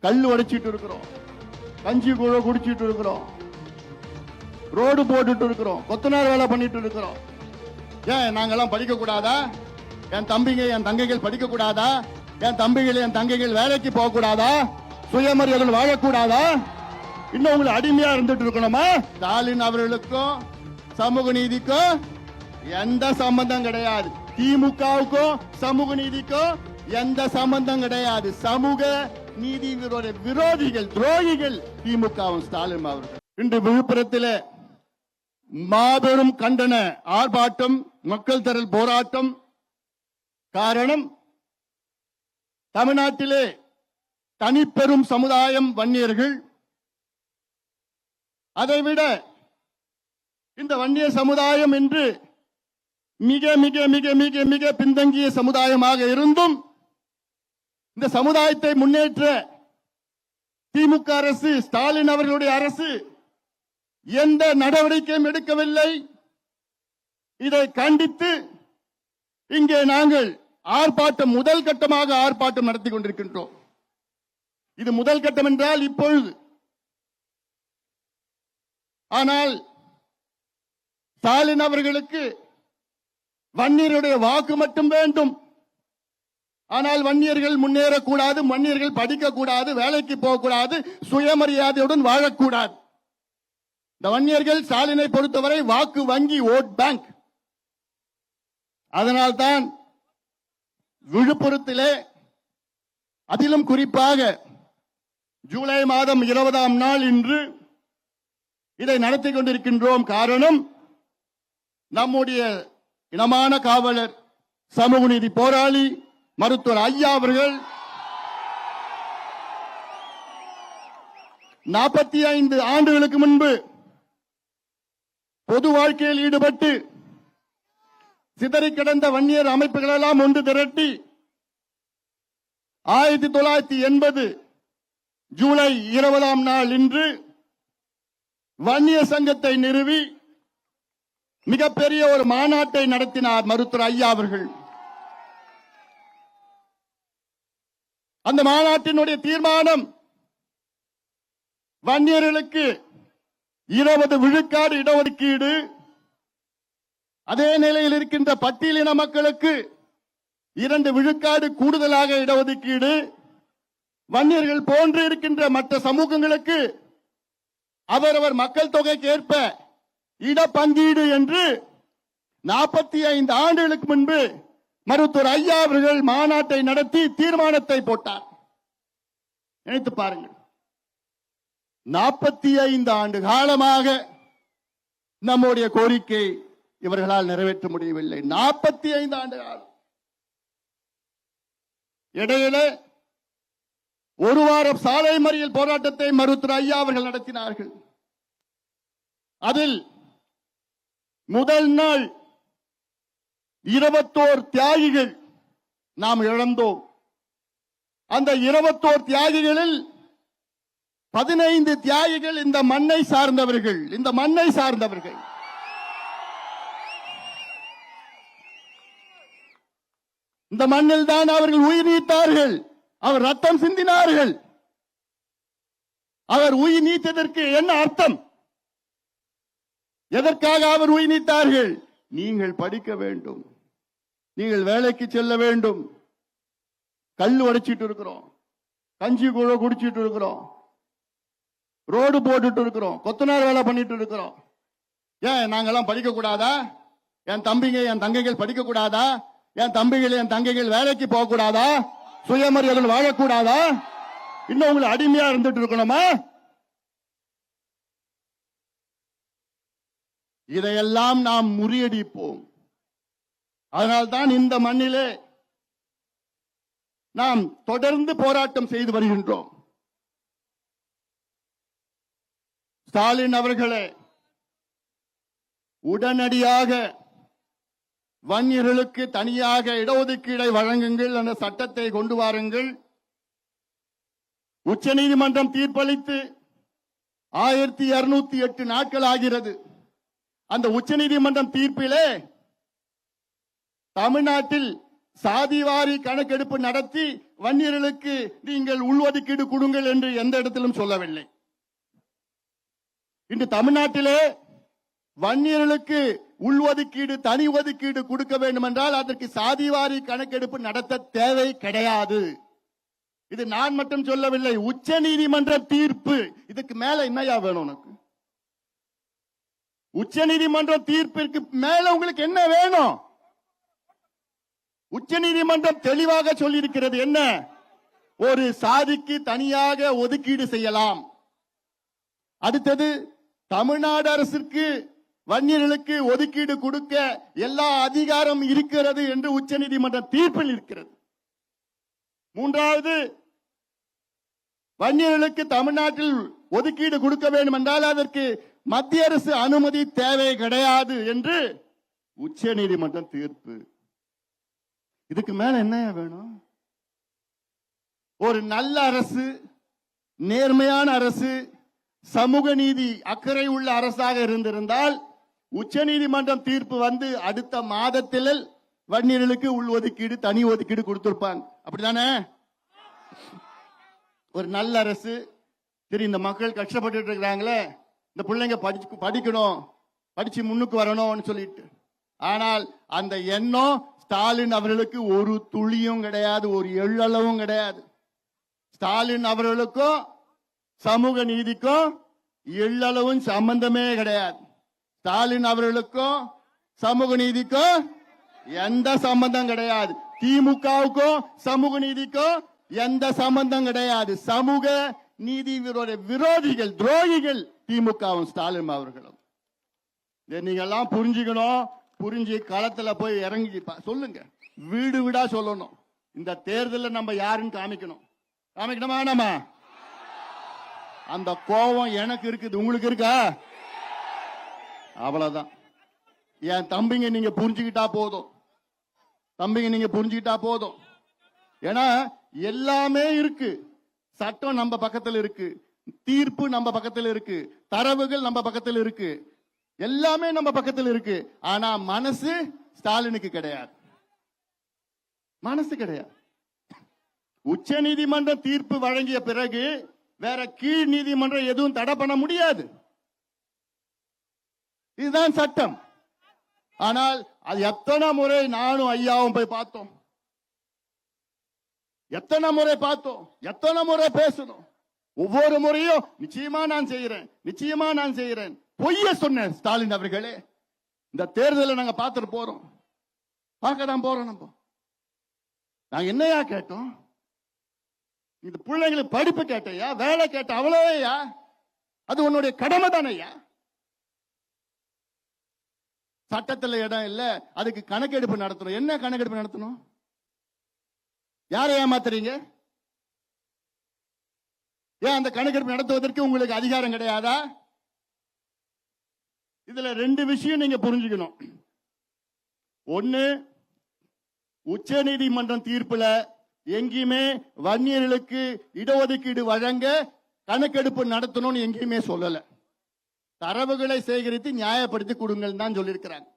கல் உடைச்சிட்டு இருக்கிறோம். கஞ்சி கூட குடிச்சிட்டு இருக்கிறோம். ரோடு போட்டுட்டு இருக்கிறோம். கொத்தனார் வேலை பண்ணிட்டு இருக்கிறோம். ஏன் நாங்கெல்லாம் படிக்க கூடாதா? என் தம்பிங்க என் தங்கைகள் படிக்க கூடாதா? என் தம்பிகள் என் தங்கைகள் வேலைக்கு போக கூடாதா? சுயமரியாதைகள் வாழக்கூடாதா? இன்னும் உங்களை அடிமையா இருந்துட்டு இருக்கணுமா? ஸ்டாலின் அவர்களுக்கும் சமூக நீதிக்கும் எந்த சம்பந்தம் கிடையாது. திமுகவுக்கும் சமூக நீதிக்கும் எந்த சம்பந்தம் கிடையாது. சமூக நீதி விரோதிகள் துரோகிகள் திமுகவும் ஸ்டாலின் அவர்கள். இன்று விழுப்புரத்தில் மாபெரும் கண்டன ஆர்ப்பாட்டம் மக்கள் தரல் போராட்டம் காரணம் தமிழ்நாட்டிலே தனிப்பெரும் சமுதாயம் வன்னியர்கள். அதைவிட இந்த வன்னிய சமுதாயம் என்று மிக மிக மிக மிக மிக பின்தங்கிய சமுதாயமாக இருந்தும் இந்த சமுதாயத்தை முன்னேற்ற திமுக அரசு ஸ்டாலின் அவர்களுடைய அரசு எந்த நடவடிக்கையும் எடுக்கவில்லை. இதை கண்டித்து இங்கே நாங்கள் ஆர்ப்பாட்டம் முதல் கட்டமாக ஆர்ப்பாட்டம் நடத்தி கொண்டிருக்கின்றோம். இது முதல் கட்டம் என்றால் இப்பொழுது. ஆனால் ஸ்டாலின் அவர்களுக்கு வன்னியருடைய வாக்கு மட்டும் வேண்டும். ஆனால் வன்னியர்கள் முன்னேறக்கூடாது வன்னியர்கள் படிக்கக்கூடாது வேலைக்கு போகக்கூடாது சுயமரியாதையுடன் வாழக்கூடாது. இந்த வன்னியர்கள் ஸ்டாலினை பொறுத்தவரை வாக்கு வங்கி ஓட் பேங்க். அதனால்தான் விழுப்புரத்திலே அதிலும் குறிப்பாக ஜூலை மாதம் இருபதாம் நாள் இன்று இதை நடத்தி கொண்டிருக்கின்றோம். காரணம் நம்முடைய இனமான காவலர் சமூக நீதி போராளி மருத்துவர் ஐயா அவர்கள் நாற்பத்தி ஐந்து ஆண்டுகளுக்கு முன்பு பொது வாழ்க்கையில் ஈடுபட்டு சிதறி கிடந்த வன்னியர் அமைப்புகளெல்லாம் ஒன்று திரட்டி ஆயிரத்தி தொள்ளாயிரத்தி எண்பது ஜூலை இருபதாம் நாள் இன்று வன்னிய சங்கத்தை நிறுவி மிகப்பெரிய ஒரு மாநாட்டை நடத்தினார் மருத்துவர் ஐயா அவர்கள். அந்த மாநாட்டினுடைய தீர்மானம் வன்னியர்களுக்கு இருபது விழுக்காடு இடஒதுக்கீடு அதே நிலையில் இருக்கின்ற பட்டியலின மக்களுக்கு இரண்டு விழுக்காடு கூடுதலாக இடஒதுக்கீடு வன்னியர்கள் போன்று இருக்கின்ற மற்ற சமூகங்களுக்கு அவரவர் மக்கள் தொகைக்கு ஏற்ப இடப்பங்கீடு என்று நாற்பத்தி ஐந்து ஆண்டுகளுக்கு முன்பு மருத்துவர் ஐயா அவர்கள் மாநாட்டை நடத்தி தீர்மானத்தை போட்டார். நினைத்து பாருங்கள். நாற்பத்தி ஐந்து ஆண்டு காலமாக நம்முடைய கோரிக்கை இவர்களால் நிறைவேற்ற முடியவில்லை. நாற்பத்தி ஐந்து ஆண்டு காலம். இடையில ஒரு வாரம் சாலை மறியல் போராட்டத்தை மருத்துவர் ஐயா அவர்கள் நடத்தினார்கள். அதில் முதல் நாள் இருபத்தோர் தியாகிகள் நாம் இழந்தோம். அந்த இருபத்தோர் தியாகிகளில் பதினைந்து தியாகிகள் இந்த மண்ணை சார்ந்தவர்கள் இந்த மண்ணை சார்ந்தவர்கள். இந்த மண்ணில் தான் அவர்கள் உயிர் நீத்தார்கள். அவர் ரத்தம் சிந்தினார்கள். அவர் உயிர் நீத்ததற்கு என்ன அர்த்தம்? எதற்காக அவர் உயிர் நீத்தார்கள்? நீங்கள் படிக்க வேண்டும். நீங்கள் வேலைக்கு செல்ல வேண்டும். கல் உடைச்சிட்டு இருக்கிறோம். கஞ்சி கூட குடிச்சிட்டு இருக்கிறோம். ரோடு போட்டுட்டு இருக்கிறோம். கொத்தனார் வேலை பண்ணிட்டு இருக்கிறோம். ஏன் நாங்கெல்லாம் படிக்க கூடாதா? என் தம்பிங்க என் தங்கைகள் படிக்க கூடாதா? என் தம்பிகள் என் தங்கைகள் வேலைக்கு போக கூடாதா? சுயமரியாதை வாழக்கூடாதா இன்னும் உங்களை அடிமையா இருந்துட்டு இருக்கணுமா? இதையெல்லாம் நாம் முறியடிப்போம். அதனால்தான் இந்த மண்ணிலே நாம் தொடர்ந்து போராட்டம் செய்து வருகின்றோம். ஸ்டாலின் அவர்களே உடனடியாக வன்னியர்களுக்கு தனியாக இடஒதுக்கீடை வழங்குங்கள் என்ற சட்டத்தை கொண்டு வாருங்கள். உச்சநீதிமன்றம் தீர்ப்பளித்து ஆயிரத்தி இருநூத்தி எட்டு நாட்கள் ஆகிறது. அந்த உச்சநீதிமன்றம் தீர்ப்பிலே தமிழ்நாட்டில் சாதிவாரி கணக்கெடுப்பு நடத்தி வன்னியர்களுக்கு நீங்கள் உள்ஒதுக்கீடு கொடுங்கள் என்று எந்த இடத்திலும் சொல்லவில்லை. இன்று தமிழ்நாட்டிலே வன்னியர்களுக்கு உள்ஒதுக்கீடு தனி ஒதுக்கீடு கொடுக்க வேண்டும் என்றால் அதற்கு சாதிவாரி கணக்கெடுப்பு நடத்த தேவை கிடையாது. இது நான் மட்டும் சொல்லவில்லை உச்ச நீதிமன்ற தீர்ப்பு. இதுக்கு மேல என்னையா வேணும் உனக்கு? உச்ச நீதிமன்ற தீர்ப்பிற்கு மேல உங்களுக்கு என்ன வேணும்? உச்ச நீதிமன்றம் தெளிவாக சொல்லியிருக்கிறது என்ன? ஒரு சாதிக்கு தனியாக ஒதுக்கீடு செய்யலாம். அடுத்தது தமிழ்நாடு அரசிற்கு வன்னியர்களுக்கு ஒதுக்கீடு கொடுக்க எல்லா அதிகாரம் இருக்கிறது என்று உச்சநீதிமன்ற தீர்ப்பில் இருக்கிறது. மூன்றாவது வன்னியர்களுக்கு தமிழ்நாட்டில் ஒதுக்கீடு கொடுக்க வேண்டும் என்றால் அதற்கு மத்திய அரசு அனுமதி தேவை கிடையாது என்று உச்ச நீதிமன்றம் தீர்ப்பு. இதுக்கு மேல என்ன வேணும்? ஒரு நல்ல அரசு நேர்மையான அரசு சமூக நீதி அக்கறை உள்ள அரசாக இருந்திருந்தால் உச்ச நீதிமன்றம் தீர்ப்பு வந்து அடுத்த மாதத்தில் வன்னியர்களுக்கு உள் ஒதுக்கீடு தனி ஒதுக்கீடு கொடுத்திருப்பாங்க. அப்படிதானே ஒரு நல்ல அரசு. சரி இந்த மக்கள் கஷ்டப்பட்டு இருக்கிறாங்களே. இந்த பிள்ளைங்க படிச்சு படிக்கணும் படிச்சு முன்னுக்கு வரணும்னு சொல்லிட்டு. ஆனால் அந்த எண்ணம் ஸ்டாலின் அவர்களுக்கு ஒரு துளியும் கிடையாது ஒரு எள்ளளவும் கிடையாது. ஸ்டாலின் அவர்களுக்கும் சமூக நீதிக்கும் எள்ளளவும் சம்பந்தமே கிடையாது. ஸ்டாலின் அவர்களுக்கும் சமூக நீதிக்கும் எந்த சம்பந்தம் கிடையாது. திமுகவுக்கும் சமூக நீதிக்கும் எந்த சம்பந்தம் கிடையாது. சமூக நீதி விரோத விரோதிகள் துரோகிகள் திமுகவும் ஸ்டாலின் அவர்களும். இதை நீங்க எல்லாம் புரிஞ்சுக்கணும் புரிஞ்சு களத்துல போய் இறங்கி சொல்லுங்க. வீடு வீடா சொல்லணும். இந்த தேர்தலில் நம்ம யாருன்னு காமிக்கணும். காமிக்கணுமா நம்ம அந்த கோபம் எனக்கு இருக்குது. உங்களுக்கு இருக்கா? அவ்வளவுதான். என் தம்பிங்க நீங்க புரிஞ்சுக்கிட்டா போதும். தம்பிங்க நீங்க புரிஞ்சுக்கிட்டா போதும். ஏன்னா எல்லாமே இருக்கு. சட்டம் நம்ம பக்கத்தில் இருக்கு. தீர்ப்பு நம்ம பக்கத்துல இருக்கு. தரவுகள் நம்ம பக்கத்துல இருக்கு. எல்லாமே நம்ம பக்கத்துல இருக்கு. ஆனா மனசு ஸ்டாலினுக்கு கிடையாது. மனசு கிடையாது. உச்ச நீதிமன்றம் தீர்ப்பு வழங்கிய பிறகு வேற கீழ் நீதிமன்றம் எதுவும் தடை பண்ண முடியாது. இதுதான் சட்டம். ஆனால் அது எத்தனை முறை நானும் ஐயாவும் போய் பார்த்தோம். எத்தனை முறை பார்த்தோம். எத்தனை முறை பேசணும். ஒவ்வொரு முறையும் நிச்சயமா நான் செய்கிறேன் நிச்சயமா நான் செய்கிறேன். பொய்ய சொன்னேன் ஸ்டாலின் அவர்களே இந்த தேர்தலை நாங்க பார்த்துட்டு போறோம். பார்க்க தான் போறோம் நம்ம. நாங்க என்னையா கேட்டோம்? இந்த பிள்ளைங்களுக்கு படிப்பு கேட்டையா? வேலை கேட்ட அவ்வளவையா? அது உன்னுடைய கடமை தானையா? சட்டத்தில் இடம் இல்ல அதுக்கு கணக்கெடுப்பு நடத்தணும். என்ன கணக்கெடுப்பு நடத்தணும்? யாரை ஏமாத்துறீங்க? ஏன் அந்த கணக்கெடுப்பு நடத்துவதற்கு உங்களுக்கு அதிகாரம் கிடையாதா? இதுல ரெண்டு விஷயம் நீங்க புரிஞ்சுக்கணும். ஒண்ணு உச்ச நீதிமன்றம் தீர்ப்புல எங்கேயுமே வன்னியர்களுக்கு இடஒதுக்கீடு வழங்க கணக்கெடுப்பு நடத்தணும்னு எங்கேயுமே சொல்லல. தரவுகளை சேகரித்து நியாயப்படுத்தி கொடுங்கள் தான் சொல்லியிருக்கிறாங்க.